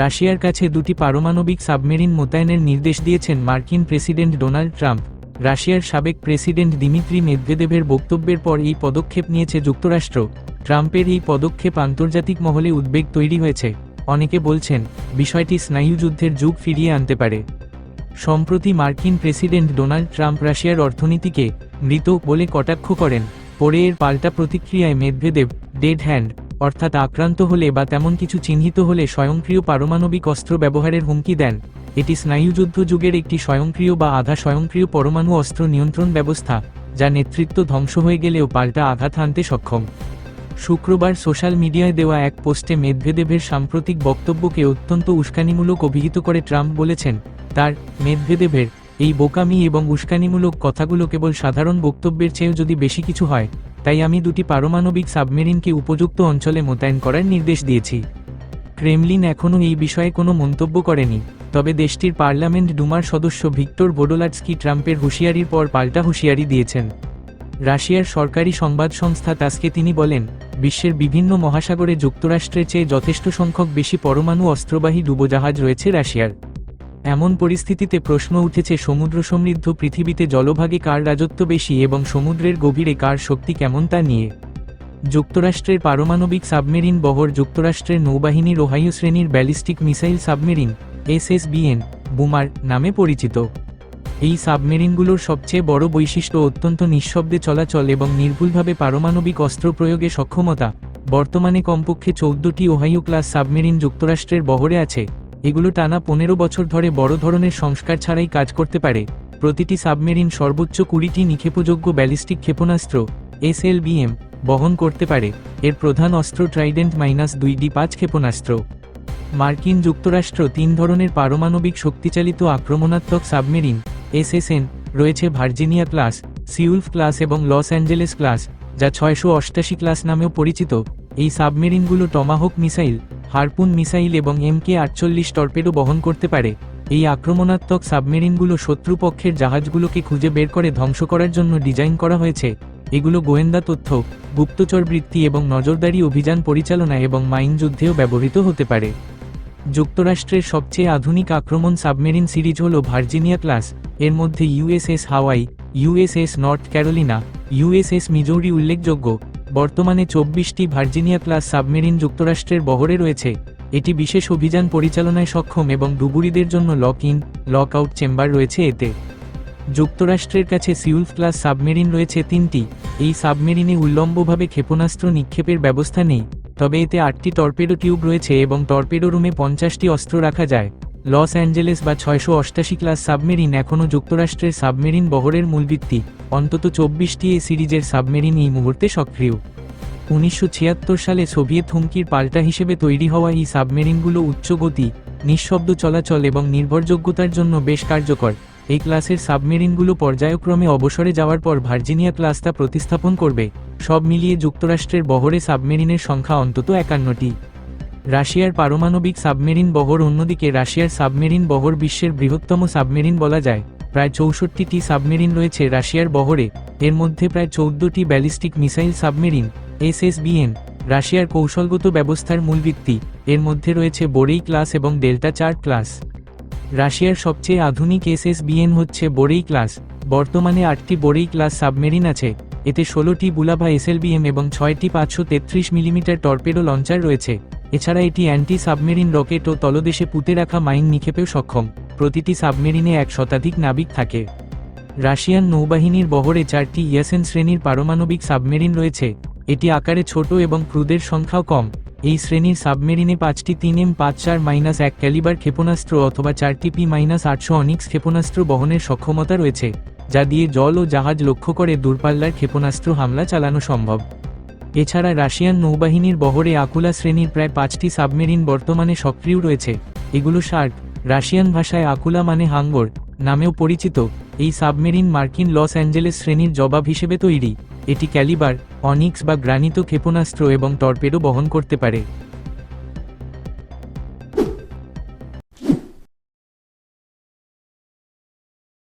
রাশিয়ার কাছে দুটি পারমাণবিক সাবমেরিন মোতায়েনের নির্দেশ দিয়েছেন মার্কিন প্রেসিডেন্ট ডোনাল্ড ট্রাম্প। রাশিয়ার সাবেক প্রেসিডেন্ট দিমিত্রি মেদভেদেভের বক্তব্যের পর এই পদক্ষেপ নিয়েছে যুক্তরাষ্ট্র। ট্রাম্পের এই পদক্ষেপ আন্তর্জাতিক মহলে উদ্বেগ তৈরি হয়েছে। অনেকে বলছেন, বিষয়টি স্নায়ুযুদ্ধের যুগ ফিরিয়ে আনতে পারে। সম্প্রতি মার্কিন প্রেসিডেন্ট ডোনাল্ড ট্রাম্প রাশিয়ার অর্থনীতিকে মৃত বলে কটাক্ষ করেন। পরে এর পাল্টা প্রতিক্রিয়ায় মেদভেদেব ডেড হ্যান্ড অর্থাৎ আক্রান্ত হলে বা তেমন কিছু চিহ্নিত হলে স্বয়ংক্রিয় পারমাণবিক অস্ত্র ব্যবহারের হুমকি দেন। এটি স্নায়ুযুদ্ধ যুগের একটি স্বয়ংক্রিয় বা আধা স্বয়ংক্রিয় পরমাণু অস্ত্র নিয়ন্ত্রণ ব্যবস্থা, যা নেতৃত্ব ধ্বংস হয়ে গেলেও পাল্টা আঘাত হানতে সক্ষম। শুক্রবার সোশ্যাল মিডিয়ায় দেওয়া এক পোস্টে মেদভেদেবের সাম্প্রতিক বক্তব্যকে অত্যন্ত উস্কানিমূলক অভিহিত করে ট্রাম্প বলেছেন, তার মেদভেদেবের এই বোকামি এবং উস্কানিমূলক কথাগুলো কেবল সাধারণ বক্তব্যের চেয়েও যদি বেশি কিছু হয় তাই আমি দুটি পারমাণবিক সাবমেরিনকে উপযুক্ত অঞ্চলে মোতায়েন করার নির্দেশ দিয়েছি। ক্রেমলিন এখনও এই বিষয়ে কোনো মন্তব্য করেনি, তবে দেশটির পার্লামেন্ট ডুমার সদস্য ভিক্টর বোডোলাটস্কি ট্রাম্পের হুঁশিয়ারির পর পাল্টা হুঁশিয়ারি দিয়েছেন। রাশিয়ার সরকারি সংবাদ সংস্থা তাসকে তিনি বলেন, বিশ্বের বিভিন্ন মহাসাগরে যুক্তরাষ্ট্রের চেয়ে যথেষ্ট সংখ্যক বেশি পরমাণু অস্ত্রবাহী ডুবোজাহাজ রয়েছে রাশিয়ার। এমন পরিস্থিতিতে প্রশ্ন উঠেছে সমুদ্র সমৃদ্ধ পৃথিবীতে জলভাগে কার রাজত্ব বেশি এবং সমুদ্রের গভীরে কার শক্তি কেমন তা নিয়ে। যুক্তরাষ্ট্রের পারমাণবিক সাবমেরিন বহর, যুক্তরাষ্ট্রের নৌবাহিনীর ওহাইও শ্রেণির ballistic missile submarine S S B N boomer নামে পরিচিত। এই সাবমেরিনগুলোর সবচেয়ে বড় বৈশিষ্ট্য অত্যন্ত নিঃশব্দে চলাচল এবং নির্ভুলভাবে পারমাণবিক অস্ত্র প্রয়োগে সক্ষমতা। বর্তমানে কমপক্ষে চৌদ্দটি ওহাইও ক্লাস সাবমেরিন যুক্তরাষ্ট্রের বহরে আছে। এগুলো টানা পনেরো বছর ধরে বড় ধরনের সংস্কার ছাড়াই কাজ করতে পারে। প্রতিটি সাবমেরিন সর্বোচ্চ কুড়িটি নিক্ষেপযোগ্য ব্যালিস্টিক ক্ষেপণাস্ত্র, এসএলবিএম, বহন করতে পারে। এর প্রধান অস্ত্র ট্রাইডেন্ট মাইনাস দুই ডি পাঁচ ক্ষেপণাস্ত্র। মার্কিন যুক্তরাষ্ট্র তিন ধরনের পারমাণবিক শক্তিচালিত আক্রমণাত্মক সাবমেরিন, এসএসএন, রয়েছে ভার্জিনিয়া ক্লাস, সিউলফ ক্লাস এবং লস অ্যাঞ্জেলেস ক্লাস, যা ছয়শো অষ্টাশি ক্লাস নামেও পরিচিত। এই সাবমেরিনগুলো টমাহক মিসাইল, হারপুন মিসাইল এবং এমকে আটচল্লিশ টর্পেডো বহন করতে পারে। এই আক্রমণাত্মক সাবমেরিনগুলো শত্রুপক্ষের জাহাজগুলোকে খুঁজে বের করে ধ্বংস করার জন্য ডিজাইন করা হয়েছে। এগুলো গোয়েন্দা তথ্য গুপ্তচর বৃত্তি এবং নজরদারি অভিযান পরিচালনা এবং মাইন যুদ্ধেও ব্যবহৃত হতে পারে। যুক্তরাষ্ট্রের সবচেয়ে আধুনিক আক্রমণ সাবমেরিন সিরিজ হল ভার্জিনিয়া ক্লাস, এর মধ্যে U S S Hawaii U S S North Carolina U S S Missouri উল্লেখযোগ্য। বর্তমানে চব্বিশটি ভার্জিনিয়া ক্লাস সাবমেরিন যুক্তরাষ্ট্রের বহরে রয়েছে। এটি বিশেষ অভিযান পরিচালনায় সক্ষম এবং ডুবুরিদের জন্য lock in lock out chamber রয়েছে এতে। যুক্তরাষ্ট্রের কাছে সিউলফ ক্লাস সাবমেরিন রয়েছে তিনটি। এই সাবমেরিনে উল্লম্বভাবে ক্ষেপণাস্ত্র নিক্ষেপের ব্যবস্থা নেই, তবে এতে আটটি টর্পেডো টিউব রয়েছে এবং টর্পেডো রুমে পঞ্চাশটি অস্ত্র রাখা যায়। লস অ্যাঞ্জেলেস বা ছয়শো অষ্টাশি ক্লাস সাবমেরিন এখনও যুক্তরাষ্ট্রের সাবমেরিন বহরের মূলভিত্তি অন্তত চব্বিশটি এ সিরিজের সাবমেরিন এই মুহূর্তে সক্রিয়। উনিশশো ছিয়াত্তর সালে সোভিয়েত হুমকির পাল্টা হিসেবে তৈরি হওয়া এই সাবমেরিনগুলো উচ্চ গতি নিঃশব্দ চলাচল এবং নির্ভরযোগ্যতার জন্য বেশ কার্যকর। এই ক্লাসের সাবমেরিনগুলো পর্যায়ক্রমে অবসরে যাওয়ার পর ভার্জিনিয়া ক্লাস তা প্রতিস্থাপন করবে। সব মিলিয়ে যুক্তরাষ্ট্রের বহরে সাবমেরিনের সংখ্যা অন্তত একান্নটি। রাশিয়ার পারমাণবিক সাবমেরিন বহর অন্যদিকে রাশিয়ার সাবমেরিন বহর বিশ্বের বৃহত্তম সাবমেরিন বলা যায়। প্রায় চৌষট্টিটি সাবমেরিন রয়েছে রাশিয়ার বহরে। এর মধ্যে প্রায় চৌদ্দটি ballistic missile submarine, S S B N, রাশিয়ার কৌশলগত ব্যবস্থার মূল ভিত্তি। এর মধ্যে রয়েছে বোরেই ক্লাস এবং ডেল্টা চার ক্লাস। রাশিয়ার সবচেয়ে আধুনিক এসএসবিএন হচ্ছে বোরেই ক্লাস। বর্তমানে আটটি বোরেই ক্লাস সাবমেরিন আছে। এতে ষোলোটি বুলাভা এসএলবিএম এবং ছয়টি পাঁচশো তেত্রিশ মিলিমিটার টর্পেডো লঞ্চার রয়েছে। এছাড়া এটি অ্যান্টি সাবমেরিন রকেট ও তলদেশে পুঁতে রাখা মাইন নিক্ষেপেও সক্ষম। প্রতিটি সাবমেরিনে এক শতাধিক নাবিক থাকে। রাশিয়ান নৌবাহিনীর বহরে চারটি ইয়াসেন শ্রেণির পারমাণবিক সাবমেরিন রয়েছে। এটি আকারে ছোট এবং ক্রুদের সংখ্যাও কম। এই শ্রেণির সাবমেরিনে পাঁচটি তিন এম পাঁচ চার মাইনাস এক ক্যালিবার ক্ষেপণাস্ত্র অথবা চারটি পি মাইনাস আটশো অনিক্স ক্ষেপণাস্ত্র বহনের সক্ষমতা রয়েছে। যা দিয়ে জল ও জাহাজ লক্ষ্য করে দূরপাল্লার ক্ষেপণাস্ত্র হামলা চালানো সম্ভব। এছাড়া রাশিয়ান নৌবাহিনীর বহরে আকুলা শ্রেণির প্রায় পাঁচটি সাবমেরিন বর্তমানে সক্রিয় রয়েছে। এগুলো শার্ক, রাশিয়ান ভাষায় আকুলা মানে হাঙ্গর, নামেও পরিচিত। এই সাবমেরিন মার্কিন লস অ্যাঞ্জেলেস শ্রেণির জবাব হিসেবে তৈরি। এটি ক্যালিবার, অনিক্স বা গ্রানিত ক্ষেপণাস্ত্র এবং টর্পেডো বহন করতে পারে।